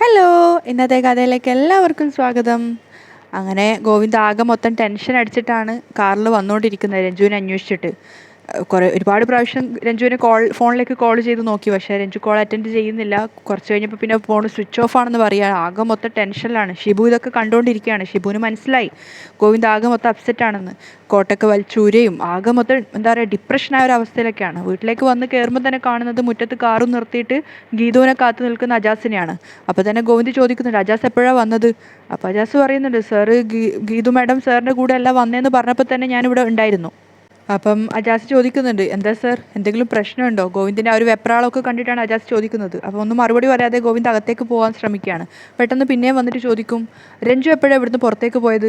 Hello ഇന്നത്തെ കഥയിലേക്ക് എല്ലാവർക്കും സ്വാഗതം. അങ്ങനെ ഗോവിന്ദ് ആകെ മൊത്തം ടെൻഷൻ അടിച്ചിട്ടാണ് കാറിൽ വന്നുകൊണ്ടിരിക്കുന്നത് രഞ്ജുവിനെ അന്വേഷിച്ചിട്ട്. കുറേ ഒരുപാട് പ്രാവശ്യം രഞ്ജുവിനെ കോൾ ഫോണിലേക്ക് കോൾ ചെയ്ത് നോക്കി. പക്ഷേ രഞ്ജു കോൾ അറ്റൻഡ് ചെയ്യുന്നില്ല. കുറച്ച് കഴിഞ്ഞപ്പോൾ പിന്നെ ഫോൺ സ്വിച്ച് ഓഫ് ആണെന്ന് പറയുക ആകെ മൊത്തം ടെൻഷനിലാണ് ഷിബു ഇതൊക്കെ കണ്ടുകൊണ്ടിരിക്കുകയാണ് ഷിബുവിന് മനസ്സിലായി. ഗോവിന്ദ് ആകെ മൊത്തം അപ്സെറ്റ് ആണെന്ന്. കോട്ടൊക്കെ വലിച്ചൂരയും ആകെ മൊത്തം എന്താ പറയുക ഡിപ്രഷനായ ഒരു അവസ്ഥയിലൊക്കെയാണ്. വീട്ടിലേക്ക് വന്ന് കയറുമ്പോൾ തന്നെ കാണുന്നത് മുറ്റത്ത് കാറും നിർത്തിയിട്ട് ഗീതുവിനെ കാത്തു നിൽക്കുന്ന അജാസിനെയാണ്. അപ്പോൾ തന്നെ ഗോവിന്ദ് ചോദിക്കുന്നുണ്ട് അജാസ് എപ്പോഴാണ് വന്നത്? അപ്പോൾ അജാസ് പറയുന്നുണ്ട് സാറ് ഗീതു മാഡം സാറിന്റെ കൂടെ എല്ലാം വന്നതെന്ന് പറഞ്ഞപ്പോൾ തന്നെ ഞാനിവിടെ ഉണ്ടായിരുന്നു. അപ്പം അജാസ് ചോദിക്കുന്നുണ്ട് എന്താ സർ? എന്തെങ്കിലും പ്രശ്നമുണ്ടോ? ഗോവിന്ദിന്റെ ആ ഒരു വെപ്രാളമൊക്കെ കണ്ടിട്ടാണ് അജാസ് ചോദിക്കുന്നത്. അപ്പോൾ ഒന്നും മറുപടി പറയാതെ ഗോവിന്ദ് അകത്തേക്ക് പോകാൻ ശ്രമിക്കുകയാണ്. പെട്ടെന്ന് പിന്നെയും വന്നിട്ട് ചോദിക്കും രഞ്ജു എപ്പോഴാണ് ഇവിടുന്ന് പുറത്തേക്ക് പോയത്?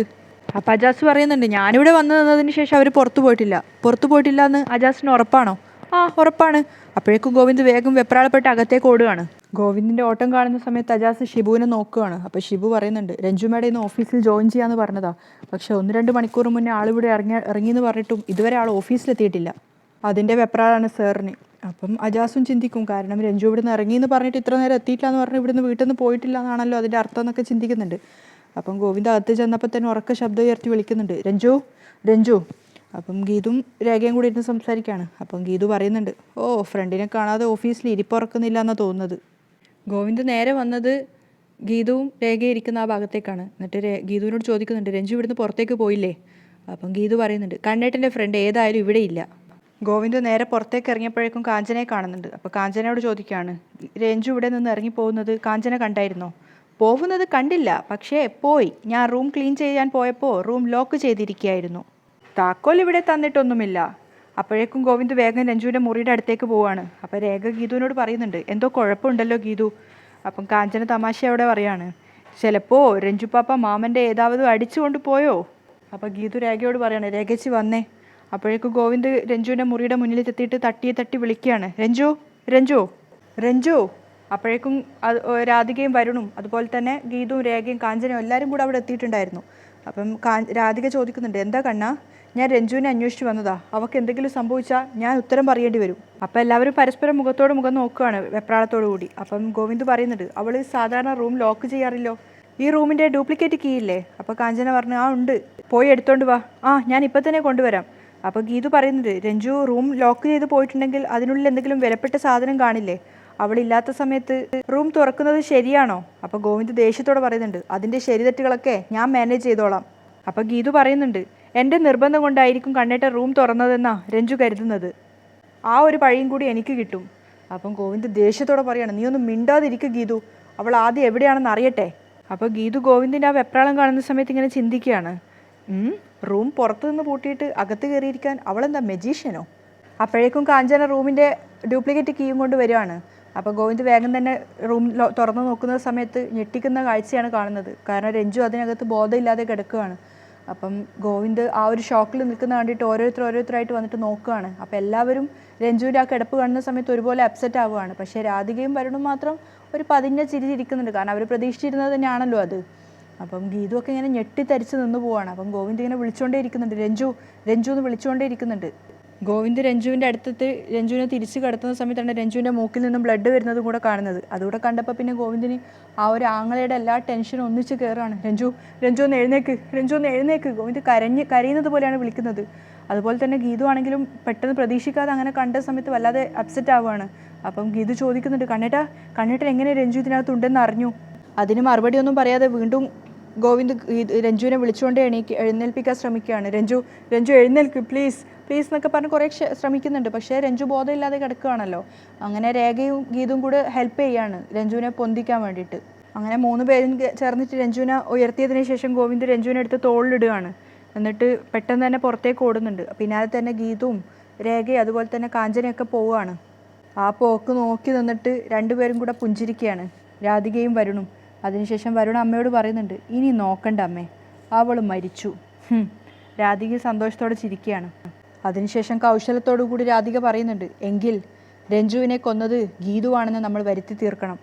അപ്പോൾ അജാസ് പറയുന്നുണ്ട് ഞാനിവിടെ വന്നു നിന്നതിന് ശേഷം അവർ പുറത്തു പോയിട്ടില്ല. പുറത്തു പോയിട്ടില്ല എന്ന് അജാസിന് ഉറപ്പാണോ? ആ ഉറപ്പാണ്. അപ്പോഴേക്കും ഗോവിന്ദ് വേഗം വെപ്രാളപ്പെട്ട് അകത്തേക്ക് ഓടുകയാണ്. ഗോവിന്ദിന്റെ ഓട്ടം കാണുന്ന സമയത്ത് അജാസ് ഷിബുവിനെ നോക്കുകയാണ്. അപ്പോൾ ഷിബു പറയുന്നുണ്ട് രഞ്ജു മേഡം ഇന്ന് ഓഫീസിൽ ജോയിൻ ചെയ്യാന്ന് പറഞ്ഞതാ. പക്ഷെ ഒന്ന് രണ്ട് മണിക്കൂർ മുന്നേ ആളിവിടെ ഇറങ്ങി ഇറങ്ങിയെന്ന് പറഞ്ഞിട്ടും ഇതുവരെ ആൾ ഓഫീസിലെത്തിയിട്ടില്ല. അതിന്റെ വെപ്രാളാണ് സാറിന്. അപ്പം അജാസും ചിന്തിക്കും കാരണം രഞ്ജു ഇവിടുന്ന് ഇറങ്ങിയെന്ന് പറഞ്ഞിട്ട് ഇത്ര നേരം എത്തിയിട്ടില്ല എന്ന് പറഞ്ഞ് ഇവിടുന്ന് വീട്ടിൽ നിന്ന് പോയിട്ടില്ല എന്നാണല്ലോ അതിന്റെ അർത്ഥം എന്നൊക്കെ ചിന്തിക്കുന്നുണ്ട്. അപ്പം ഗോവിന്ദ് അകത്ത് ചെന്നപ്പോൾ തന്നെ ഉറക്ക ശബ്ദം ഉയർത്തി വിളിക്കുന്നുണ്ട് രഞ്ജു രഞ്ജു. അപ്പം ഗീതും രേഖയും കൂടി ഇരുന്ന് സംസാരിക്കുകയാണ് അപ്പം ഗീതു പറയുന്നുണ്ട് ഓ ഫ്രണ്ടിനെ കാണാതെ ഓഫീസിൽ ഇരിപ്പുറക്കുന്നില്ല എന്നാണ് തോന്നുന്നത്. ഗോവിന്ദ് നേരെ വന്നത് ഗീതുവും രേഖയും ഇരിക്കുന്ന ആ ഭാഗത്തേക്കാണ്. എന്നിട്ട് ഗീതുവിനോട് ചോദിക്കുന്നുണ്ട് രഞ്ജു ഇവിടുന്ന് പുറത്തേക്ക് പോയില്ലേ? അപ്പം ഗീതു പറയുന്നുണ്ട് കണ്ണേട്ടന്റെ ഫ്രണ്ട് ഏതായാലും ഇവിടെ ഇല്ല. ഗോവിന്ദ് നേരെ പുറത്തേക്ക് ഇറങ്ങിയപ്പോഴേക്കും കാഞ്ചനയെ കാണുന്നുണ്ട്. അപ്പോൾ കാഞ്ചനയോട് ചോദിക്കുകയാണ് രഞ്ജു ഇവിടെ നിന്ന് ഇറങ്ങി പോകുന്നത് കാഞ്ചന കണ്ടായിരുന്നോ? പോകുന്നത് കണ്ടില്ല പക്ഷേ പോയി. ഞാൻ റൂം ക്ലീൻ ചെയ്യാൻ പോയപ്പോൾ റൂം ലോക്ക് ചെയ്തിരിക്കുകയായിരുന്നു. താക്കോൽ ഇവിടെ തന്നിട്ടൊന്നുമില്ല. അപ്പോഴേക്കും ഗോവിന്ദ് വേഗം രഞ്ജുവിന്റെ മുറിയുടെ അടുത്തേക്ക് പോവാണ്. അപ്പോൾ രേഖ ഗീതുവിനോട് പറയുന്നുണ്ട് എന്തോ കുഴപ്പമുണ്ടല്ലോ ഗീതു? അപ്പം കാഞ്ചന തമാശ അവിടെ പറയാണ് ചിലപ്പോൾ രഞ്ജു പാപ്പ മാമന്റെ ഏതാവതും അടിച്ചുകൊണ്ട് പോയോ? അപ്പോൾ ഗീതു രേഖയോട് പറയാണ് രേഖച്ചി വന്നേ. അപ്പോഴേക്കും ഗോവിന്ദ് രഞ്ജുവിന്റെ മുറിയുടെ മുന്നിൽ എത്തിയിട്ട് തട്ടി തട്ടി വിളിക്കുകയാണ് രഞ്ജു രഞ്ജു രഞ്ജു. അപ്പോഴേക്കും അത് രാധികയും വരുണും അതുപോലെ തന്നെ ഗീതുവും രേഖയും കാഞ്ചനയും എല്ലാവരും കൂടെ അവിടെ എത്തിയിട്ടുണ്ടായിരുന്നു. അപ്പം കാ രാധിക ചോദിക്കുന്നുണ്ട് എന്താ കണ്ണാ? ഞാൻ രഞ്ജുവിനെ അന്വേഷിച്ച് വന്നതാ. അവൾക്ക് എന്തെങ്കിലും സംഭവിച്ചാൽ ഞാൻ ഉത്തരം പറയേണ്ടി വരും. അപ്പം എല്ലാവരും പരസ്പരം മുഖത്തോട് മുഖം നോക്കുകയാണ് വെപ്രാളത്തോടു കൂടി. അപ്പം ഗോവിന്ദ് പറയുന്നുണ്ട് അവൾ സാധാരണ റൂം ലോക്ക് ചെയ്യാറില്ലോ? ഈ റൂമിന്റെ ഡ്യൂപ്ലിക്കേറ്റ് കീ ഇല്ലേ? അപ്പോൾ കാഞ്ചന പറഞ്ഞു ആ ഉണ്ട്. പോയി എടുത്തോണ്ട് വാ. ആ ഞാൻ ഇപ്പം തന്നെ കൊണ്ടുവരാം. അപ്പോൾ ഗീതു പറയുന്നുണ്ട് രഞ്ജു റൂം ലോക്ക് ചെയ്ത് പോയിട്ടുണ്ടെങ്കിൽ അതിനുള്ളിൽ എന്തെങ്കിലും വിലപ്പെട്ട സാധനം കാണില്ലേ? അവളില്ലാത്ത സമയത്ത് റൂം തുറക്കുന്നത് ശരിയാണോ? അപ്പോൾ ഗോവിന്ദ് ദേഷ്യത്തോടെ പറയുന്നുണ്ട് അതിന്റെ ശരിതെറ്റുകളൊക്കെ ഞാൻ മാനേജ് ചെയ്തോളാം. അപ്പോൾ ഗീതു പറയുന്നുണ്ട് എന്റെ നിർബന്ധം കൊണ്ടായിരിക്കും കണ്ണേട്ട റൂം തുറന്നതെന്നാ രഞ്ജു കരുതുന്നത്. ആ ഒരു പഴിയും കൂടി എനിക്ക് കിട്ടും. അപ്പം ഗോവിന്ദ് ദേഷ്യത്തോടെ പറയാണ് നീ ഒന്ന് മിണ്ടാതിരിക്കുക ഗീതു. അവൾ ആദ്യം എവിടെയാണെന്ന് അറിയട്ടെ. അപ്പോൾ ഗീതു ഗോവിന്ദിന്റെ ആ വെപ്രാളം കാണുന്ന സമയത്ത് ഇങ്ങനെ ചിന്തിക്കുകയാണ്. റൂം പുറത്തു നിന്ന് പൂട്ടിയിട്ട് അകത്ത് കയറിയിരിക്കാൻ അവളെന്താ മെജീഷ്യനോ അപ്പോഴേക്കും കാഞ്ചന റൂമിന്റെ ഡ്യൂപ്ലിക്കേറ്റ് കീയും കൊണ്ട് വരികയാണ്. അപ്പോൾ ഗോവിന്ദ് വേഗം തന്നെ റൂം തുറന്നു നോക്കുന്ന സമയത്ത് ഞെട്ടിക്കുന്ന കാഴ്ചയാണ് കാണുന്നത്. കാരണം രഞ്ജു അതിനകത്ത് ബോധമില്ലാതെ കിടക്കുകയാണ്. അപ്പം ഗോവിന്ദ് ആ ഒരു ഷോക്കിൽ നിൽക്കുന്ന കണ്ടിട്ട് ഓരോരുത്തർ ഓരോരുത്തരായിട്ട് വന്നിട്ട് നോക്കുകയാണ്. അപ്പോൾ എല്ലാവരും രഞ്ജുവിന്റെ ആ കിടപ്പ് കാണുന്ന സമയത്ത് ഒരുപോലെ അപ്സെറ്റ് ആവുകയാണ്. പക്ഷേ രാധികയും വരുണും മാത്രം ഒരു പതിഞ്ഞ ചിരി ചിരിക്കുന്നുണ്ട്. കാരണം അവർ പ്രതീക്ഷിച്ചിരുന്നത് തന്നെയാണല്ലോ അത്. അപ്പം ഗീതു ഒക്കെ ഇങ്ങനെ ഞെട്ടിത്തരിച്ച് നിന്ന് പോവാണ്. അപ്പം ഗോവിന്ദ് ഇങ്ങനെ വിളിച്ചുകൊണ്ടേ ഇരിക്കുന്നുണ്ട്. രഞ്ജു രഞ്ജു എന്ന് വിളിച്ചുകൊണ്ടേ ഇരിക്കുന്നുണ്ട്. ഗോവിന്ദ് രഞ്ജുവിന്റെ അടുത്തത് രഞ്ജുവിനെ തിരിച്ച് കിടത്തുന്ന സമയത്താണ് രഞ്ജുവിന്റെ മൂക്കിൽ നിന്നും ബ്ലഡ് വരുന്നതും കൂടെ കാണുന്നത്. അതുകൂടെ കണ്ടപ്പോൾ പിന്നെ ഗോവിന്ദിന് ആ ഒരു ആങ്ങളയുടെ എല്ലാ ടെൻഷനും ഒന്നിച്ച് കയറുകയാണ് രഞ്ജു രഞ്ജു ഒന്ന് എഴുന്നേക്ക് രഞ്ജു ഒന്ന് എഴുന്നേക്ക്. ഗോവിന്ദ് കരഞ്ഞ് കരയുന്നത് പോലെയാണ് വിളിക്കുന്നത്. അതുപോലെ തന്നെ ഗീതു ആണെങ്കിലും പെട്ടെന്ന് പ്രതീക്ഷിക്കാതെ അങ്ങനെ കണ്ട സമയത്ത് വല്ലാതെ അപ്സെറ്റ് ആവുകയാണ്. അപ്പം ഗീതു ചോദിക്കുന്നുണ്ട് കണ്ണേട്ടാ കണ്ണേട്ടൻ എങ്ങനെ രഞ്ജു ഇതിനകത്തുണ്ടെന്ന് അറിഞ്ഞു? അതിന് മറുപടി ഒന്നും പറയാതെ വീണ്ടും ഗോവിന്ദ് രഞ്ജുവിനെ വിളിച്ചുകൊണ്ട് എണീക്ക് എഴുന്നേൽപ്പിക്കാൻ ശ്രമിക്കുകയാണ്. രഞ്ജു രഞ്ജു എഴുന്നേൽക്ക് പ്ലീസ് പ്ലീസ് എന്നൊക്കെ പറഞ്ഞ് കുറേ ശ്രമിക്കുന്നുണ്ട്. പക്ഷേ രഞ്ജു ബോധമില്ലാതെ കിടക്കുകയാണല്ലോ അങ്ങനെ രേഖയും ഗീതും കൂടെ ഹെൽപ്പ് ചെയ്യാണ് രഞ്ജുവിനെ പൊന്തിക്കാൻ വേണ്ടിയിട്ട്. അങ്ങനെ മൂന്ന് പേരും ചേർന്നിട്ട് രഞ്ജുവിനെ ഉയർത്തിയതിന് ശേഷം ഗോവിന്ദ് രഞ്ജുവിനെ എടുത്ത് തോളിലിടുകയാണ് എന്നിട്ട് പെട്ടെന്ന് തന്നെ പുറത്തേക്ക് ഓടുന്നുണ്ട്. പിന്നാലെ തന്നെ ഗീതവും രേഖയും അതുപോലെ തന്നെ കാഞ്ചനയൊക്കെ പോവുകയാണ്. ആ പോക്ക് നോക്കി നിന്നിട്ട് രണ്ടുപേരും കൂടെ പുഞ്ചിരിക്കുകയാണ്. രാധികയും വരുണും. അതിനുശേഷം വരുണ അമ്മയോട് പറയുന്നുണ്ട് ഇനി നോക്കണ്ട അമ്മേ. അവൾ മരിച്ചു. രാധിക സന്തോഷത്തോടെ ചിരിക്കുകയാണ്. അതിനുശേഷം കൗശലത്തോടു കൂടി രാധിക പറയുന്നുണ്ട് എങ്കിൽ രഞ്ജുവിനെ കൊന്നത് ഗീതുവാണെന്ന് നമ്മൾ വരുത്തി തീർക്കണം.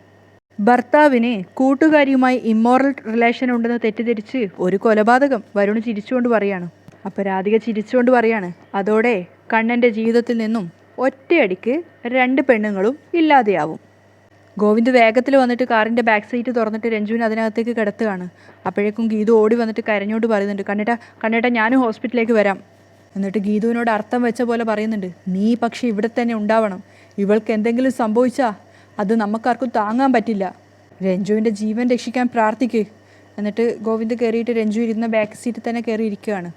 ഭർത്താവിന് കൂട്ടുകാരിയുമായി ഇമ്മോറൽ റിലേഷൻ ഉണ്ടെന്ന് തെറ്റിദ്ധരിച്ച് ഒരു കൊലപാതകം വരുണ് ചിരിച്ചുകൊണ്ട് പറയാണ്. അപ്പോൾ രാധിക ചിരിച്ചുകൊണ്ട് പറയാണ് അതോടെ കണ്ണന്റെ ജീവിതത്തിൽ നിന്നും ഒറ്റയടിക്ക് രണ്ട് പെണ്ണുങ്ങളും ഇല്ലാതെയാവും. ഗോവിന്ദ് വേഗത്തിൽ വന്നിട്ട് കാറിന്റെ ബാക്ക് സീറ്റ് തുറന്നിട്ട് രഞ്ജുവിനെ അതിനകത്തേക്ക് കിടത്തുകയാണ്. അപ്പോഴേക്കും ഗീതു ഓടി വന്നിട്ട് കരഞ്ഞോണ്ട് പറയുന്നുണ്ട് കണ്ണേട്ടാ കണ്ണേട്ടാ ഞാനും ഹോസ്പിറ്റലിലേക്ക് വരാം. എന്നിട്ട് ഗീതുവിനോട് അർത്ഥം വെച്ച പോലെ പറയുന്നുണ്ട് നീ പക്ഷേ ഇവിടെ തന്നെ ഉണ്ടാവണം. ഇവൾക്ക് എന്തെങ്കിലും സംഭവിച്ചാൽ അത് നമുക്കാർക്കും താങ്ങാൻ പറ്റില്ല. രഞ്ജുവിന്റെ ജീവൻ രക്ഷിക്കാൻ പ്രാർത്ഥിക്ക്. എന്നിട്ട് ഗോവിന്ദ് കയറിയിട്ട് രഞ്ജു ഇരുന്ന ബാക്ക് സീറ്റിൽ തന്നെ കയറി ഇരിക്കുകയാണ്.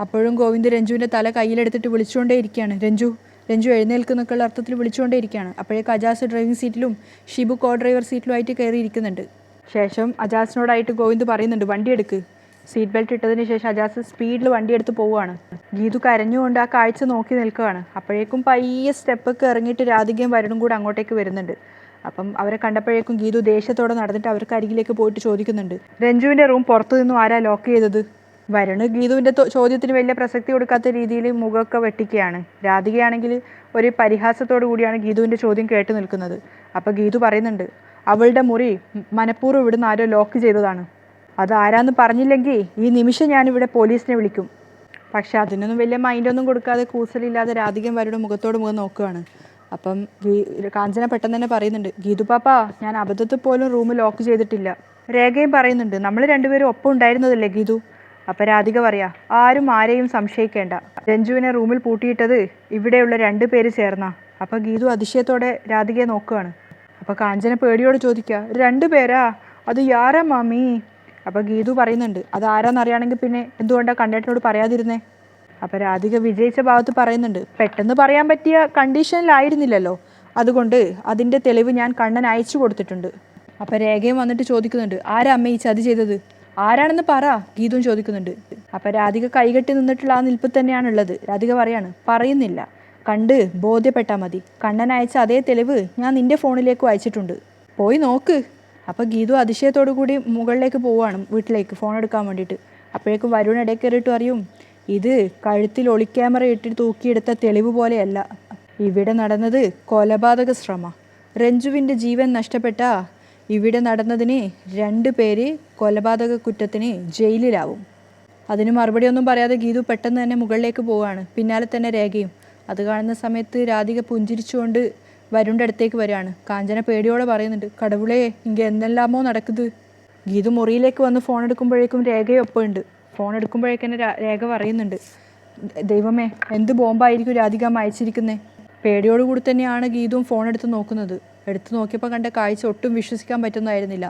അപ്പോഴും ഗോവിന്ദ് രഞ്ജുവിന്റെ തല കയ്യിലെടുത്തിട്ട് വിളിച്ചുകൊണ്ടേ ഇരിക്കുകയാണ്. രഞ്ജു രഞ്ജു എഴുന്നേൽക്കുന്നൊക്കെയുള്ള അർത്ഥത്തിൽ വിളിച്ചുകൊണ്ടേ ഇരിക്കുകയാണ്. അപ്പോഴേക്ക് അജാസ് ഡ്രൈവിംഗ് സീറ്റിലും ഷിബു കോ ഡ്രൈവർ സീറ്റിലുമായിട്ട് കയറി ഇരിക്കുന്നുണ്ട്. ശേഷം അജാസിനോടായിട്ട് ഗോവിന്ദ് പറയുന്നുണ്ട് വണ്ടി എടുക്ക്. സീറ്റ് ബെൽറ്റ് ഇട്ടതിന് ശേഷം അജാസ് സ്പീഡിൽ വണ്ടി എടുത്ത് പോവുകയാണ്. ഗീതു കരഞ്ഞുകൊണ്ട് ആ കാഴ്ച നോക്കി നിൽക്കുകയാണ്. അപ്പോഴേക്കും പയ്യെ സ്റ്റെപ്പൊക്കെ ഇറങ്ങിയിട്ട് രാധികയും വരുണും കൂടെ അങ്ങോട്ടേക്ക് വരുന്നുണ്ട്. അപ്പം അവരെ കണ്ടപ്പോഴേക്കും ഗീതു ദേഷ്യത്തോടെ നടന്നിട്ട് അവർക്ക് അരികിലേക്ക് പോയിട്ട് ചോദിക്കുന്നുണ്ട്. രഞ്ജുവിന്റെ റൂം പുറത്തു നിന്നും ആരാ ലോക്ക് ചെയ്തത്? വരുണ് ഗീതുവിന്റെ ചോദ്യത്തിന് വലിയ പ്രസക്തി കൊടുക്കാത്ത രീതിയിൽ മുഖമൊക്കെ വെട്ടിക്കുകയാണ്. രാധികയാണെങ്കിൽ ഒരു പരിഹാസത്തോടു കൂടിയാണ് ഗീതുവിന്റെ ചോദ്യം കേട്ട് നിൽക്കുന്നത്. അപ്പോൾ ഗീതു പറയുന്നുണ്ട് അവളുടെ മുറി മനഃപൂർവം ഇവിടുന്ന് ആരോ ലോക്ക് ചെയ്തതാണ്. അത് ആരാന്ന് പറഞ്ഞില്ലെങ്കിൽ ഈ നിമിഷം ഞാനിവിടെ പോലീസിനെ വിളിക്കും. പക്ഷെ അതിനൊന്നും വലിയ മൈൻഡൊന്നും കൊടുക്കാതെ കൂസലില്ലാതെ രാധികം വരുടെ മുഖത്തോട് മുഖം നോക്കുകയാണ്. അപ്പം കാഞ്ചന പെട്ടെന്ന് തന്നെ പറയുന്നുണ്ട് ഗീതു പാപ്പ ഞാൻ അബദ്ധത്തിൽ പോലും റൂം ലോക്ക് ചെയ്തിട്ടില്ല. രേഖയും പറയുന്നുണ്ട് നമ്മൾ രണ്ടുപേരും ഒപ്പം ഉണ്ടായിരുന്നതല്ലേ ഗീതു? അപ്പം രാധിക പറയാ ആരും ആരെയും സംശയിക്കേണ്ട. രഞ്ജുവിനെ റൂമിൽ പൂട്ടിയിട്ടത് ഇവിടെയുള്ള രണ്ട് പേര് ചേർന്നാ. അപ്പം ഗീതു അതിശയത്തോടെ രാധികയെ നോക്കുകയാണ്. അപ്പോൾ കാഞ്ചന പേടിയോട് ചോദിക്കുക രണ്ടു പേരാ അത് യാരാ മാമി? അപ്പോൾ ഗീതു പറയുന്നുണ്ട് അത് ആരാന്നറിയാണെങ്കിൽ പിന്നെ എന്തുകൊണ്ടാണ് കണ്ടേട്ടനോട് പറയാതിരുന്നേ? അപ്പോൾ രാധിക വിജയിച്ച ഭാഗത്ത് പറയുന്നുണ്ട് പെട്ടെന്ന് പറയാൻ പറ്റിയ കണ്ടീഷനിലായിരുന്നില്ലല്ലോ. അതുകൊണ്ട് അതിന്റെ തെളിവ് ഞാൻ കണ്ണൻ അയച്ചു കൊടുത്തിട്ടുണ്ട്. അപ്പോൾ രേഖയും വന്നിട്ട് ചോദിക്കുന്നുണ്ട് ആരാ അമ്മ ഈ ചതി ചെയ്തത്? ആരാണെന്ന് പറ ഗീതും ചോദിക്കുന്നുണ്ട്. അപ്പോൾ രാധിക കൈകെട്ടി നിന്നിട്ടുള്ള ആ നിൽപ്പ് തന്നെയാണുള്ളത്. രാധിക പറയാണ് പറയുന്നില്ല. കണ്ട് ബോധ്യപ്പെട്ടാൽ മതി. കണ്ണൻ അയച്ച അതേ തെളിവ് ഞാൻ നിന്റെ ഫോണിലേക്കും അയച്ചിട്ടുണ്ട്. പോയി നോക്ക്. അപ്പോൾ ഗീതു അതിശയത്തോടു കൂടി മുകളിലേക്ക് പോവുകയാണ് വീട്ടിലേക്ക് ഫോൺ എടുക്കാൻ വേണ്ടിയിട്ട്. അപ്പോഴേക്കും വരുൺ ഇടയിൽ കയറിയിട്ട് അറിയും ഇത് കഴുത്തിൽ ഒളിക്യാമറ ഇട്ടിട്ട് തൂക്കിയെടുത്ത തെളിവ് പോലെയല്ല. ഇവിടെ നടന്നത് കൊലപാതക ശ്രമ. രഞ്ജുവിന്റെ ജീവൻ നഷ്ടപ്പെട്ട ഇവിടെ നടന്നതിന് രണ്ട് പേര് കൊലപാതക കുറ്റത്തിന് ജയിലിലാവും. അതിന് മറുപടിയൊന്നും പറയാതെ ഗീതു പെട്ടെന്ന് തന്നെ മുകളിലേക്ക് പോവുകയാണ്. പിന്നാലെ തന്നെ രേഖയും. അത് കാണുന്ന സമയത്ത് രാധിക പുഞ്ചിരിച്ചുകൊണ്ട് വരുണിന്റെ അടുത്തേക്ക് വരികയാണ്. കാഞ്ചന പേടിയോടെ പറയുന്നുണ്ട് കടവുളേ ഇങ്ങനെ എന്തെല്ലാമോ നടക്കുന്നത് ഗീതു മുറിയിലേക്ക് വന്ന് ഫോൺ എടുക്കുമ്പോഴേക്കും രേഖയൊപ്പമുണ്ട് ഫോൺ എടുക്കുമ്പോഴേക്കും തന്നെ രേഖ പറയുന്നുണ്ട് ദൈവമേ എന്ത് ബോംബായിരിക്കും രാധിക അയച്ചിരിക്കുന്നത് പേടിയോട് പേടിയോടുകൂടി തന്നെയാണ് ഗീതും ഫോൺ എടുത്ത് നോക്കുന്നത്. എടുത്ത് നോക്കിയപ്പോൾ കണ്ട കാഴ്ച ഒട്ടും വിശ്വസിക്കാൻ പറ്റുന്നതായിരുന്നില്ല.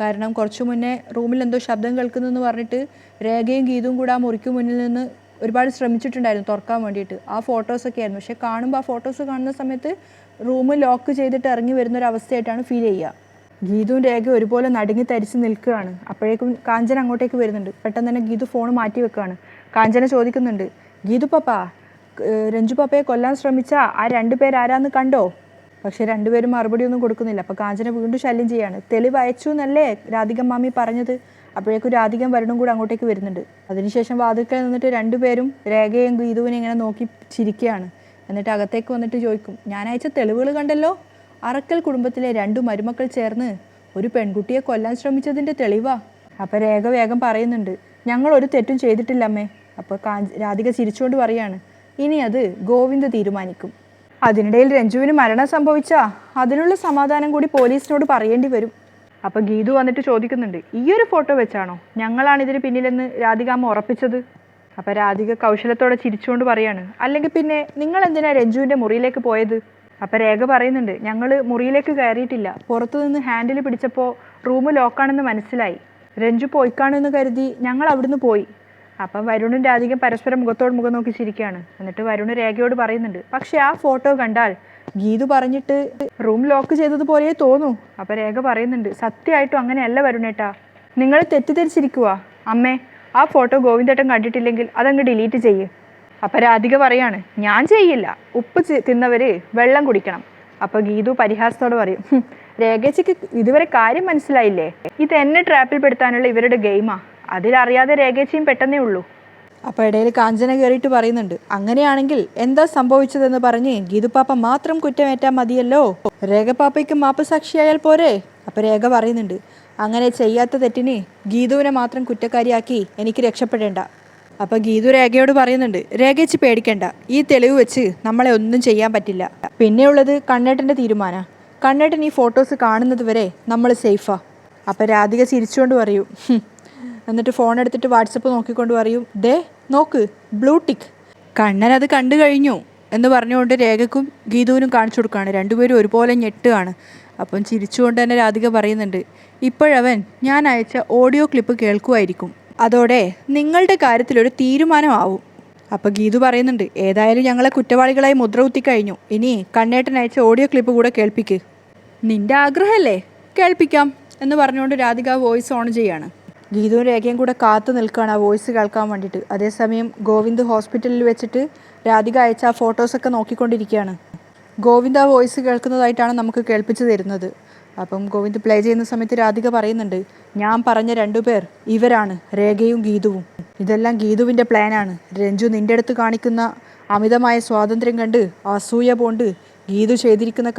കാരണം കുറച്ചു മുന്നേ റൂമിൽ എന്തോ ശബ്ദം കേൾക്കുന്നതെന്ന് പറഞ്ഞിട്ട് രേഖയും ഗീതും കൂടെ ആ മുറിക്ക് മുന്നിൽ നിന്ന് ഒരുപാട് ശ്രമിച്ചിട്ടുണ്ടായിരുന്നു തുറക്കാൻ വേണ്ടിയിട്ട്. ആ ഫോട്ടോസൊക്കെ ആയിരുന്നു പക്ഷേ കാണുമ്പോൾ ആ ഫോട്ടോസ് കാണുന്ന സമയത്ത് റൂം ലോക്ക് ചെയ്തിട്ട് ഇറങ്ങി വരുന്ന ഒരു അവസ്ഥയായിട്ടാണ് ഫീൽ ചെയ്യുക. ഗീതുവും രേഖ ഒരുപോലെ നടുങ്ങി തരിച്ച് നിൽക്കുകയാണ്. അപ്പോഴേക്കും കാഞ്ചന അങ്ങോട്ടേക്ക് വരുന്നുണ്ട്. പെട്ടെന്ന് തന്നെ ഗീതു ഫോൺ മാറ്റി വെക്കുകയാണ്. കാഞ്ചന ചോദിക്കുന്നുണ്ട് ഗീതു പപ്പ രഞ്ജു പപ്പയെ കൊല്ലാൻ ശ്രമിച്ച ആ രണ്ടു പേരാരാന്ന് കണ്ടോ? പക്ഷെ രണ്ടുപേരും മറുപടി ഒന്നും കൊടുക്കുന്നില്ല. അപ്പോൾ കാഞ്ചന വീണ്ടും ശല്യം ചെയ്യാണ് തെളിവ് അയച്ചു എന്നല്ലേ രാധിക മാമി പറഞ്ഞത്. അപ്പോഴേക്കും രാധികം വരണം കൂടെ അങ്ങോട്ടേക്ക് വരുന്നുണ്ട്. അതിനുശേഷം വാതിൽക്കൽ നിന്നിട്ട് രണ്ടുപേരും രേഖയും ഗീതുവിനെ ഇങ്ങനെ നോക്കി ചിരിക്കുകയാണ്. എന്നിട്ട് അകത്തേക്ക് വന്നിട്ട് ചോദിക്കും ഞാൻ അയച്ച തെളിവുകൾ കണ്ടല്ലോ? അറക്കൽ കുടുംബത്തിലെ രണ്ടു മരുമക്കൾ ചേർന്ന് ഒരു പെൺകുട്ടിയെ കൊല്ലാൻ ശ്രമിച്ചതിന്റെ തെളിവാ. അപ്പോൾ രേഖ വേഗം പറയുന്നുണ്ട് ഞങ്ങൾ ഒരു തെറ്റും ചെയ്തിട്ടില്ല അമ്മേ. അപ്പോൾ കാഞ്ച് രാധിക ചിരിച്ചുകൊണ്ട് പറയാണ് ഇനി അത് ഗോവിന്ദ് തീരുമാനിക്കും. അതിനിടയിൽ രഞ്ജുവിന് മരണം സംഭവിച്ചാ അതിനുള്ള സമാധാനം കൂടി പോലീസിനോട് പറയേണ്ടി വരും. അപ്പോൾ ഗീതു വന്നിട്ട് ചോദിക്കുന്നുണ്ട് ഈ ഒരു ഫോട്ടോ വെച്ചാണോ ഞങ്ങളാണ് ഇതിന് പിന്നിലെന്ന് രാധികാമ്മ ഉറപ്പിച്ചത്? അപ്പോൾ രാധിക കൗശലത്തോടെ ചിരിച്ചുകൊണ്ട് പറയാണ് അല്ലെങ്കിൽ പിന്നെ നിങ്ങൾ എന്തിനാ രഞ്ജുവിന്റെ മുറിയിലേക്ക് പോയത്? അപ്പോൾ രേഖ പറയുന്നുണ്ട് ഞങ്ങൾ മുറിയിലേക്ക് കയറിയിട്ടില്ല. പുറത്തുനിന്ന് ഹാൻഡിൽ പിടിച്ചപ്പോൾ റൂം ലോക്കാണെന്ന് മനസ്സിലായി. രഞ്ജു പോയിക്കാണെന്ന് കരുതി ഞങ്ങൾ അവിടുന്ന് പോയി. അപ്പം വരുണും രാധികം പരസ്പരം മുഖത്തോട് മുഖം നോക്കി ചിരിക്കുകയാണ്. എന്നിട്ട് വരുണ് രേഖയോട് പറയുന്നുണ്ട് പക്ഷെ ആ ഫോട്ടോ കണ്ടാൽ ഗീതു പറഞ്ഞിട്ട് റൂം ലോക്ക് ചെയ്തതുപോലെ തോന്നൂ. അപ്പം രേഖ പറയുന്നുണ്ട് സത്യമായിട്ടും അങ്ങനെയല്ല വരുണേട്ടാ. നിങ്ങൾ തെറ്റിദ്ധരിച്ചിരിക്കുക അമ്മേ ആ ഫോട്ടോ ഗോവിന്ദേട്ടൻ കണ്ടിട്ടില്ലെങ്കിൽ അതങ്ങ് ഡിലീറ്റ് ചെയ്യേ. അപ്പം രാധിക പറയാണ് ഞാൻ ചെയ്യില്ല. ഉപ്പ് തിന്നവര് വെള്ളം കുടിക്കണം. അപ്പൊ ഗീതു പരിഹാസത്തോടെ പറയും രേഖച്ചയ്ക്ക് ഇതുവരെ കാര്യം മനസ്സിലായില്ലേ? ഇത് എന്നെ ട്രാപ്പിൽ പെടുത്താനുള്ള ഇവരുടെ ഗെയിമാ അതിലറിയാതെ രേഖച്ചയും പെട്ടെന്നേ ഉള്ളൂ. അപ്പോൾ ഇടയിൽ കാഞ്ചന കയറിയിട്ട് പറയുന്നുണ്ട് അങ്ങനെയാണെങ്കിൽ എന്താ സംഭവിച്ചതെന്ന് പറഞ്ഞ് ഗീതുപ്പാപ്പ മാത്രം കുറ്റമേറ്റാൽ മതിയല്ലോ? രേഖപ്പാപ്പയ്ക്ക് മാപ്പ് സാക്ഷിയായാൽ പോരെ? അപ്പോൾ രേഖ പറയുന്നുണ്ട് അങ്ങനെ ചെയ്യാത്ത തെറ്റിന് ഗീതുവിനെ മാത്രം കുറ്റക്കാരിയാക്കി എനിക്ക് രക്ഷപ്പെടേണ്ട. അപ്പോൾ ഗീതു രേഖയോട് പറയുന്നുണ്ട് രേഖച്ച് പേടിക്കണ്ട. ഈ തെളിവ് വെച്ച് നമ്മളെ ഒന്നും ചെയ്യാൻ പറ്റില്ല. പിന്നെയുള്ളത് കണ്ണേട്ടന്റെ തീരുമാനം. കണ്ണേട്ടൻ ഈ ഫോട്ടോസ് കാണുന്നത് വരെ നമ്മൾ സേഫാ. അപ്പം രാധിക ചിരിച്ചുകൊണ്ട് പറയും എന്നിട്ട് ഫോൺ എടുത്തിട്ട് വാട്സപ്പ് നോക്കിക്കൊണ്ട് പറയും ദേ നോക്ക് ബ്ലൂ ടിക്ക്. കണ്ണൻ അത് കണ്ടു കഴിഞ്ഞു എന്ന് പറഞ്ഞുകൊണ്ട് രേഖക്കും ഗീതുവിനും കാണിച്ചു കൊടുക്കുകയാണ്. രണ്ടുപേരും ഒരുപോലെ ഞെട്ടുകയാണ്. അപ്പം ചിരിച്ചുകൊണ്ട് തന്നെ രാധിക പറയുന്നുണ്ട് ഇപ്പോഴവൻ ഞാൻ അയച്ച ഓഡിയോ ക്ലിപ്പ് കേൾക്കുമായിരിക്കും. അതോടെ നിങ്ങളുടെ കാര്യത്തിലൊരു തീരുമാനമാവും. അപ്പോൾ ഗീതു പറയുന്നുണ്ട് ഏതായാലും ഞങ്ങളെ കുറ്റവാളികളായി മുദ്ര കുത്തിക്കഴിഞ്ഞു ഇനി കണ്ണേട്ടൻ അയച്ച ഓഡിയോ ക്ലിപ്പ് കൂടെ കേൾപ്പിക്ക്. നിന്റെ ആഗ്രഹമല്ലേ? കേൾപ്പിക്കാം എന്ന് പറഞ്ഞുകൊണ്ട് രാധിക വോയിസ് ഓൺ ചെയ്യാണ്. ഗീതുവും രേഖയും കൂടെ കാത്തു നിൽക്കുകയാണ് ആ വോയിസ് കേൾക്കാൻ വേണ്ടിയിട്ട്. അതേസമയം ഗോവിന്ദ് ഹോസ്പിറ്റലിൽ വെച്ചിട്ട് രാധിക അയച്ച ആ ഫോട്ടോസൊക്കെ നോക്കിക്കൊണ്ടിരിക്കുകയാണ്. ഗോവിന്ദ് വോയിസ് കേൾക്കുന്നതായിട്ടാണ് നമുക്ക് കേൾപ്പിച്ചു തരുന്നത്. അപ്പം ഗോവിന്ദ് പ്ലേ ചെയ്യുന്ന സമയത്ത് രാധിക പറയുന്നുണ്ട് ഞാൻ പറഞ്ഞ രണ്ടുപേർ ഇവരാണ് രേഖയും ഗീതുവും. ഇതെല്ലാം ഗീതുവിന്റെ പ്ലാനാണ് രഞ്ജു നിന്റെ അടുത്ത് കാണിക്കുന്ന അമിതമായ സ്വാതന്ത്ര്യം കണ്ട് അസൂയ പോണ്ട് ഗീതു ചെയ്തിരിക്കുന്ന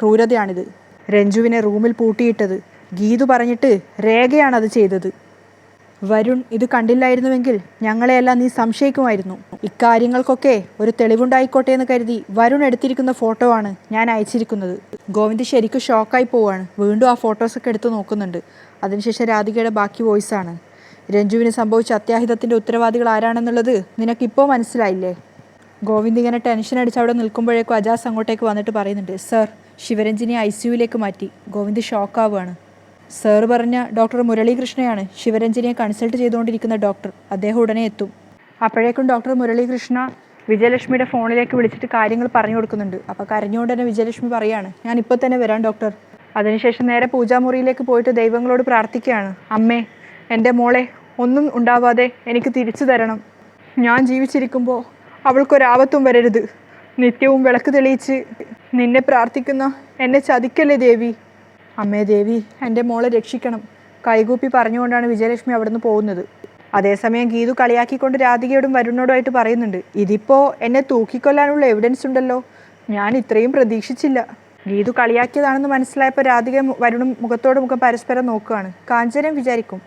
ക്രൂരതയാണിത്. രഞ്ജുവിനെ റൂമിൽ പൂട്ടിയിട്ടത്. ഗീതു പറഞ്ഞിട്ട് രേഖയാണ് അത് ചെയ്തത്. വരുൺ ഇത് കണ്ടില്ലായിരുന്നുവെങ്കിൽ ഞങ്ങളെയെല്ലാം നീ സംശയിക്കുമായിരുന്നു. ഇക്കാര്യങ്ങൾക്കൊക്കെ ഒരു തെളിവുണ്ടായിക്കോട്ടെ എന്ന് കരുതി വരുൺ എടുത്തിരിക്കുന്ന ഫോട്ടോ ആണ് ഞാൻ അയച്ചിരിക്കുന്നത്. ഗോവിന്ദ് ശരിക്കും ഷോക്കായി പോവാണ്. വീണ്ടും ആ ഫോട്ടോസൊക്കെ എടുത്ത് നോക്കുന്നുണ്ട്. അതിനുശേഷം രാധികയുടെ ബാക്കി വോയിസാണ് രഞ്ജുവിന് സംഭവിച്ച അത്യാഹിതത്തിന്റെ ഉത്തരവാദികൾ ആരാണെന്നുള്ളത് നിനക്കിപ്പോൾ മനസ്സിലായില്ലേ? ഗോവിന്ദ് ഇങ്ങനെ ടെൻഷൻ അടിച്ച് അവിടെ നിൽക്കുമ്പോഴേക്കും അജാസ് അങ്ങോട്ടേക്ക് വന്നിട്ട് പറയുന്നുണ്ട് സർ ശിവരഞ്ജിനെ ഐ സിയുവിലേക്ക് മാറ്റി. ഗോവിന്ദ് ഷോക്കാവുകയാണ് സർ പറഞ്ഞ ഡോക്ടർ മുരളീകൃഷ്ണയാണ് ശിവരഞ്ജനിയെ കൺസൾട്ട് ചെയ്തുകൊണ്ടിരിക്കുന്ന ഡോക്ടർ അദ്ദേഹം ഉടനെ എത്തും. അപ്പോഴേക്കും ഡോക്ടർ മുരളീകൃഷ്ണ വിജയലക്ഷ്മിയുടെ ഫോണിലേക്ക് വിളിച്ചിട്ട് കാര്യങ്ങൾ പറഞ്ഞു കൊടുക്കുന്നുണ്ട്. അപ്പോൾ കരഞ്ഞുകൊണ്ട് തന്നെ വിജയലക്ഷ്മി പറയാണ് ഞാൻ ഇപ്പോൾ തന്നെ വരാം ഡോക്ടർ അതിനുശേഷം നേരെ പൂജാമുറിയിലേക്ക് പോയിട്ട് ദൈവങ്ങളോട് പ്രാർത്ഥിക്കുകയാണ് അമ്മേ എന്റെ മോളെ ഒന്നും ഉണ്ടാവാതെ എനിക്ക് തിരിച്ചു തരണം. ഞാൻ ജീവിച്ചിരിക്കുമ്പോൾ അവൾക്കൊരാപത്തും വരരുത്. നിത്യവും വിളക്ക് തെളിയിച്ച് നിന്നെ പ്രാർത്ഥിക്കുന്ന എന്നെ ചതിക്കല്ലേ ദേവി? അമ്മേ ദേവി എന്റെ മോളെ രക്ഷിക്കണം. കൈകൂപ്പി പറഞ്ഞുകൊണ്ടാണ് വിജയലക്ഷ്മി അവിടുന്ന് പോകുന്നത്. അതേസമയം ഗീതു കളിയാക്കിക്കൊണ്ട് രാധികയോടും വരുണോടുമായിട്ട് പറയുന്നുണ്ട് ഇതിപ്പോൾ എന്നെ തൂക്കിക്കൊല്ലാനുള്ള എവിഡൻസ് ഉണ്ടല്ലോ. ഞാൻ ഇത്രയും പ്രതീക്ഷിച്ചില്ല. ഗീതു കളിയാക്കിയതാണെന്ന് മനസ്സിലായപ്പോൾ രാധിക വരുണും മുഖത്തോട് മുഖം പരസ്പരം നോക്കുകയാണ്. കാഞ്ചനം വിചാരിക്കും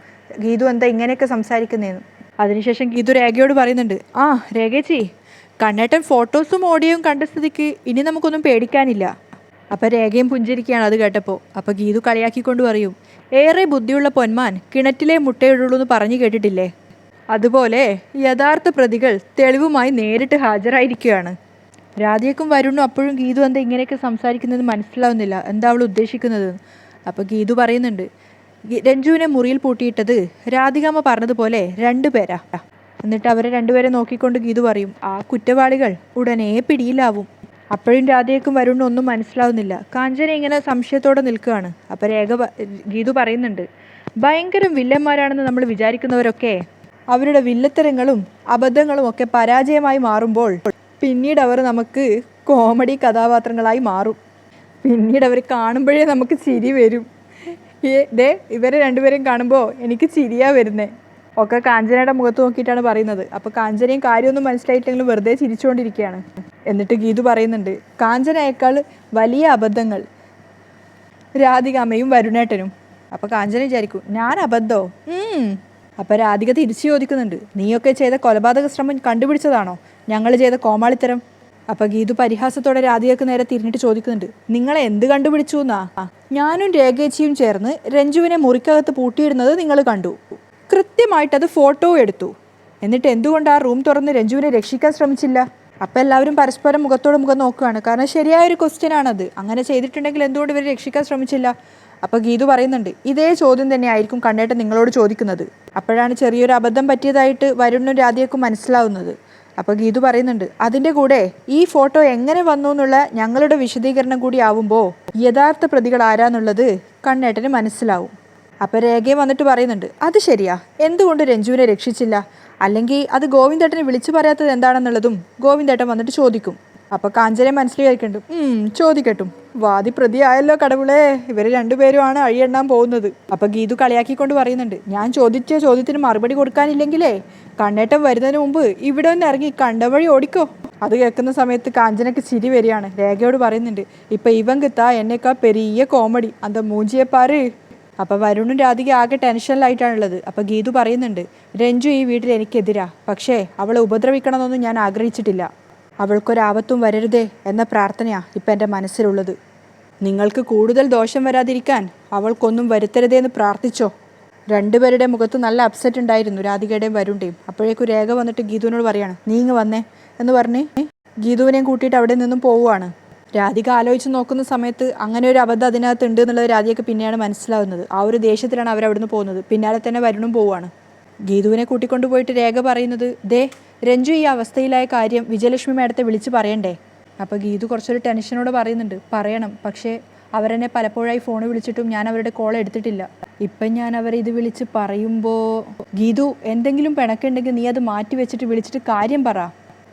ഗീതു എന്താ ഇങ്ങനെയൊക്കെ സംസാരിക്കുന്നതെന്ന് അതിനുശേഷം ഗീതു രേഖയോട് പറയുന്നുണ്ട് ആ രേഖേച്ചി കണ്ണേട്ടൻ ഫോട്ടോസും ഓഡിയോയും കണ്ട സ്ഥിതിക്ക് ഇനി നമുക്കൊന്നും പേടിക്കാനില്ല. അപ്പം രേഖയും പുഞ്ചിരിക്കുകയാണ് അത് കേട്ടപ്പോൾ അപ്പോൾ ഗീതു കളിയാക്കിക്കൊണ്ട് പറയും ഏറെ ബുദ്ധിയുള്ള പൊന്മാൻ കിണറ്റിലെ മുട്ടയിടുള്ളൂ എന്ന് പറഞ്ഞു കേട്ടിട്ടില്ലേ? അതുപോലെ യഥാർത്ഥ പ്രതികൾ തെളിവുമായി നേരിട്ട് ഹാജരായിരിക്കുകയാണ്. രാധയ്ക്കും വരുണും അപ്പോഴും ഗീതു എന്താ ഇങ്ങനെയൊക്കെ സംസാരിക്കുന്നത് മനസ്സിലാവുന്നില്ല. എന്താ അവൾ ഉദ്ദേശിക്കുന്നത്? അപ്പോൾ ഗീതു പറയുന്നുണ്ട് രഞ്ജുവിനെ മുറിയിൽ പൂട്ടിയിട്ടത് രാധികാമ്മ പറഞ്ഞതുപോലെ രണ്ടു പേരാ. എന്നിട്ട് അവരെ രണ്ടുപേരെ നോക്കിക്കൊണ്ട് ഗീതു പറയും ആ കുറ്റവാളികൾ ഉടനെ പിടിയിലാവും. അപ്പോഴും രാധയ്ക്കും വരുണും ഒന്നും മനസ്സിലാവുന്നില്ല. കാഞ്ചന ഇങ്ങനെ സംശയത്തോടെ നിൽക്കുകയാണ്. അപ്പോൾ രേഖ ഗീതു പറയുന്നുണ്ട് ഭയങ്കര വില്ലന്മാരാണെന്ന് നമ്മൾ വിചാരിക്കുന്നവരൊക്കെ. അവരുടെ വില്ലത്തരങ്ങളും അബദ്ധങ്ങളും ഒക്കെ പരാജയമായി മാറുമ്പോൾ പിന്നീട് അവർ നമുക്ക് കോമഡി കഥാപാത്രങ്ങളായി മാറും. പിന്നീട് അവർ കാണുമ്പോഴേ നമുക്ക് ചിരി വരും. ഇവരെ രണ്ടുപേരെയും കാണുമ്പോൾ എനിക്ക് ചിരിയാ വരുന്നേ. ഒക്കെ കാഞ്ചനയുടെ മുഖത്ത് നോക്കിയിട്ടാണ് പറയുന്നത്. അപ്പോൾ കാഞ്ചനയും കാര്യമൊന്നും മനസ്സിലായിട്ടില്ലെങ്കിലും വെറുതെ ചിരിച്ചുകൊണ്ടിരിക്കുകയാണ്. എന്നിട്ട് ഗീതു പറയുന്നുണ്ട് കാഞ്ചനയേക്കാൾ വലിയ അബദ്ധങ്ങൾ രാധികാമ്മയും വരുണേട്ടനും. അപ്പോൾ കാഞ്ചന വിചാരിക്കും ഞാൻ അബദ്ധോ? അപ്പൊ അപ്പോൾ രാധിക തിരിച്ചു ചോദിക്കുന്നുണ്ട് നീയൊക്കെ ചെയ്ത കൊലപാതക ശ്രമം കണ്ടുപിടിച്ചതാണോ? ഞങ്ങൾ ചെയ്ത കോമാളിത്തരം. അപ്പോൾ ഗീതു പരിഹാസത്തോടെ രാധികക്ക് നേരെ തിരിഞ്ഞിട്ട് ചോദിക്കുന്നുണ്ട് നിങ്ങളെ എന്ത് കണ്ടുപിടിച്ചു എന്നാ? ഞാനും രേഖേച്ചിയും ചേർന്ന് രഞ്ജുവിനെ മുറിക്കകത്ത് പൂട്ടിയിടുന്നത് നിങ്ങൾ കണ്ടു. കൃത്യമായിട്ട് അത് ഫോട്ടോ എടുത്തു. എന്നിട്ട് എന്തുകൊണ്ട് ആ റൂം തുറന്ന് രഞ്ജുവിനെ രക്ഷിക്കാൻ ശ്രമിച്ചില്ല? അപ്പം എല്ലാവരും പരസ്പരം മുഖത്തോട് മുഖം നോക്കുകയാണ്. കാരണം ശരിയായ ഒരു ക്വസ്റ്റ്യൻ ആണത്. അങ്ങനെ ചെയ്തിട്ടുണ്ടെങ്കിൽ എന്തുകൊണ്ട് ഇവരെ രക്ഷിക്കാൻ ശ്രമിച്ചില്ല? അപ്പോൾ ഗീതു പറയുന്നുണ്ട് ഇതേ ചോദ്യം തന്നെയായിരിക്കും കണ്ണേട്ടൻ നിങ്ങളോട് ചോദിക്കുന്നത്. അപ്പോഴാണ് ചെറിയൊരു അബദ്ധം പറ്റിയതായിട്ട് വരുണും രാധികക്കും മനസ്സിലാവുന്നത്. അപ്പോൾ ഗീതു പറയുന്നുണ്ട് അതിന്റെ കൂടെ ഈ ഫോട്ടോ എങ്ങനെ വന്നു എന്നുള്ള ഞങ്ങളുടെ വിശദീകരണം കൂടി ആവുമ്പോൾ യഥാർത്ഥ പ്രതികൾ ആരാന്നുള്ളത് കണ്ണേട്ടന് മനസ്സിലാവും. അപ്പോൾ രേഖയും വന്നിട്ട് പറയുന്നുണ്ട് അത് ശരിയാ. എന്തുകൊണ്ട് രഞ്ജുവിനെ രക്ഷിച്ചില്ല? അല്ലെങ്കിൽ അത് ഗോവിന്ദേട്ടനെ വിളിച്ചു പറയാത്തത് എന്താണെന്നുള്ളതും ഗോവിന്ദേട്ടൻ വന്നിട്ട് ചോദിക്കും. അപ്പോൾ കാഞ്ചനെ മനസ്സിലായിരിക്കുന്നുണ്ട് ചോദിക്കട്ടും. വാദി പ്രതിയായല്ലോ കടവുളേ. ഇവർ രണ്ടുപേരുമാണ് അഴിയെണ്ണാൻ പോകുന്നത്. അപ്പോൾ ഗീതു കളിയാക്കിക്കൊണ്ട് പറയുന്നുണ്ട് ഞാൻ ചോദിച്ച ചോദ്യത്തിന് മറുപടി കൊടുക്കാനില്ലെങ്കിലേ കണ്ണേട്ടം വരുന്നതിന് മുമ്പ് ഇവിടെ ഒന്ന് ഇറങ്ങി കണ്ടവഴി ഓടിക്കോ. അത് കേൾക്കുന്ന സമയത്ത് കാഞ്ചനക്ക് ചിരി വരികയാണ്. രേഖയോട് പറയുന്നുണ്ട് ഇപ്പം ഇവൻ കിത്താ എന്നേക്കാ പെരിയ കോമഡി. അന്ത മൂഞ്ചിയെ അപ്പോൾ വരുണും രാധിക ആകെ ടെൻഷനിലായിട്ടാണുള്ളത്. അപ്പോൾ ഗീതു പറയുന്നുണ്ട് രഞ്ജു ഈ വീട്ടിൽ എനിക്കെതിരാ. പക്ഷേ അവളെ ഉപദ്രവിക്കണമെന്നൊന്നും ഞാൻ ആഗ്രഹിച്ചിട്ടില്ല. അവൾക്കൊരാപത്തും വരരുതേ എന്ന പ്രാർത്ഥനയാണ് ഇപ്പം എന്റെ മനസ്സിലുള്ളത്. നിങ്ങൾക്ക് കൂടുതൽ ദോഷം വരാതിരിക്കാൻ അവൾക്കൊന്നും വരുത്തരുതേന്ന് പ്രാർത്ഥിച്ചോ? രണ്ടുപേരുടെ മുഖത്ത് നല്ല അപ്സെറ്റ് ഉണ്ടായിരുന്നു രാധികയുടെയും വരുണിന്റെയും അപ്പോഴേക്കും രേഖ വന്നിട്ട് ഗീതുവിനോട് പറയാണ് നീ ഇങ്ങ് വന്നേ എന്ന് പറഞ്ഞ് ഗീതുവിനെയും കൂട്ടിയിട്ട് അവിടെ നിന്നും പോവുകയാണ് രാധിക ആലോചിച്ച് നോക്കുന്ന സമയത്ത് അങ്ങനെ ഒരു അബദ്ധം അതിനകത്ത് ഉണ്ട് എന്നുള്ളത് രാധികയ്ക്ക് പിന്നെയാണ് മനസ്സിലാവുന്നത്. ആ ഒരു ദേഷ്യത്തിലാണ് അവർ അവിടുന്ന് പോകുന്നത്. പിന്നാലെ തന്നെ വരുണും പോവുകയാണ് ഗീതുവിനെ കൂട്ടിക്കൊണ്ടു പോയിട്ട് രേഖ പറയുന്നത് ദേ രഞ്ജു ഈ അവസ്ഥയിലായ കാര്യം വിജയലക്ഷ്മി മാഡത്തെ വിളിച്ച് പറയണ്ടേ? അപ്പോൾ ഗീതു കുറച്ചൊരു ടെൻഷനോട് പറയുന്നുണ്ട് പറയണം. പക്ഷേ അവരെന്നെ പലപ്പോഴായി ഫോൺ വിളിച്ചിട്ടും ഞാൻ അവരുടെ കോൾ എടുത്തിട്ടില്ല. ഇപ്പം ഞാൻ അവരെ ഇത് വിളിച്ച് പറയുമ്പോൾ ഗീതു എന്തെങ്കിലും പിണക്കുണ്ടെങ്കിൽ നീ അത് മാറ്റി വെച്ചിട്ട് വിളിച്ചിട്ട് കാര്യം പറ.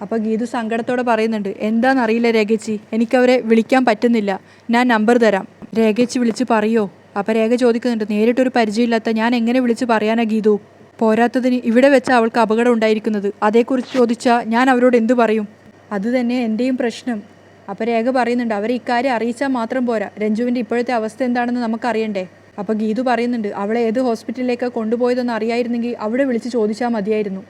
അപ്പോൾ ഗീതു സങ്കടത്തോടെ പറയുന്നുണ്ട് എന്താണെന്നറിയില്ല രേഖച്ചി എനിക്കവരെ വിളിക്കാൻ പറ്റുന്നില്ല. ഞാൻ നമ്പർ തരാം. രേഖച്ചി വിളിച്ച് പറയോ? അപ്പോൾ രേഖ ചോദിക്കുന്നുണ്ട് നേരിട്ടൊരു പരിചയമില്ലാത്ത ഞാൻ എങ്ങനെ വിളിച്ച് പറയാനാ ഗീതു? പോരാത്തതിന് ഇവിടെ വെച്ച അവൾക്ക് അപകടം ഉണ്ടായിരിക്കുന്നത്. അതേക്കുറിച്ച് ചോദിച്ചാൽ ഞാൻ അവരോട് എന്തു പറയും? അത് തന്നെ എന്റെയും പ്രശ്നം. അപ്പോൾ രേഖ പറയുന്നുണ്ട് അവരെ ഇക്കാര്യം അറിയിച്ചാൽ മാത്രം പോരാ. രഞ്ജുവിന്റെ ഇപ്പോഴത്തെ അവസ്ഥ എന്താണെന്ന് നമുക്കറിയണ്ടേ? അപ്പോൾ ഗീതു പറയുന്നുണ്ട് അവളെ ഏത് ഹോസ്പിറ്റലിലേക്കാണ് കൊണ്ടുപോയതെന്ന് അറിയായിരുന്നെങ്കിൽ അവിടെ വിളിച്ച് ചോദിച്ചാൽ മതിയായിരുന്നു.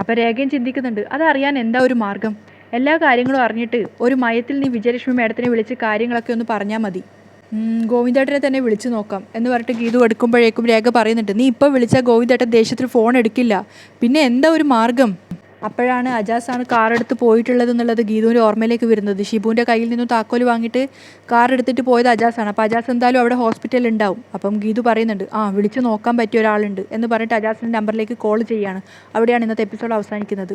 അപ്പോൾ രേഖയും ചിന്തിക്കുന്നുണ്ട്. അതറിയാൻ എന്താ ഒരു മാർഗം? എല്ലാ കാര്യങ്ങളും അറിഞ്ഞിട്ട് ഒരു മയത്തിൽ നീ വിജയലക്ഷ്മി മേഡത്തിനെ വിളിച്ച് കാര്യങ്ങളൊക്കെ ഒന്ന് പറഞ്ഞാൽ മതി. ഗോവിന്ദേട്ടനെ തന്നെ വിളിച്ചു നോക്കാം എന്ന് പറഞ്ഞിട്ട് ഗീതു എടുക്കുമ്പോഴേക്കും രേഖ പറയുന്നുണ്ട് നീ ഇപ്പോൾ വിളിച്ചാൽ ഗോവിന്ദേട്ടൻ ദേഷ്യത്തിൽ ഫോൺ എടുക്കില്ല. പിന്നെ എന്താ ഒരു മാർഗം? അപ്പോഴാണ് അജാസാണ് കാർ എടുത്ത് പോയിട്ടുള്ളത് എന്നുള്ളത് ഗീതുവിന്റെ ഓർമ്മയിലേക്ക് വരുന്നത്. ഷിബുവിന്റെ കയ്യിൽ നിന്നും താക്കോൽ വാങ്ങിയിട്ട് കാർ എടുത്തിട്ട് പോയത് അജാസാണ് അപ്പോൾ അജാസ് എന്തായാലും അവിടെ ഹോസ്പിറ്റലിൽ ഉണ്ടാവും അപ്പം ഗീതു പറയുന്നുണ്ട് ആ വിളിച്ച് നോക്കാൻ പറ്റിയ ഒരാളുണ്ട് എന്ന് പറഞ്ഞിട്ട് അജാസിന്റെ നമ്പറിലേക്ക് കോൾ ചെയ്യാണ്. അവിടെയാണ് ഇന്നത്തെ എപ്പിസോഡ് അവസാനിക്കുന്നത്.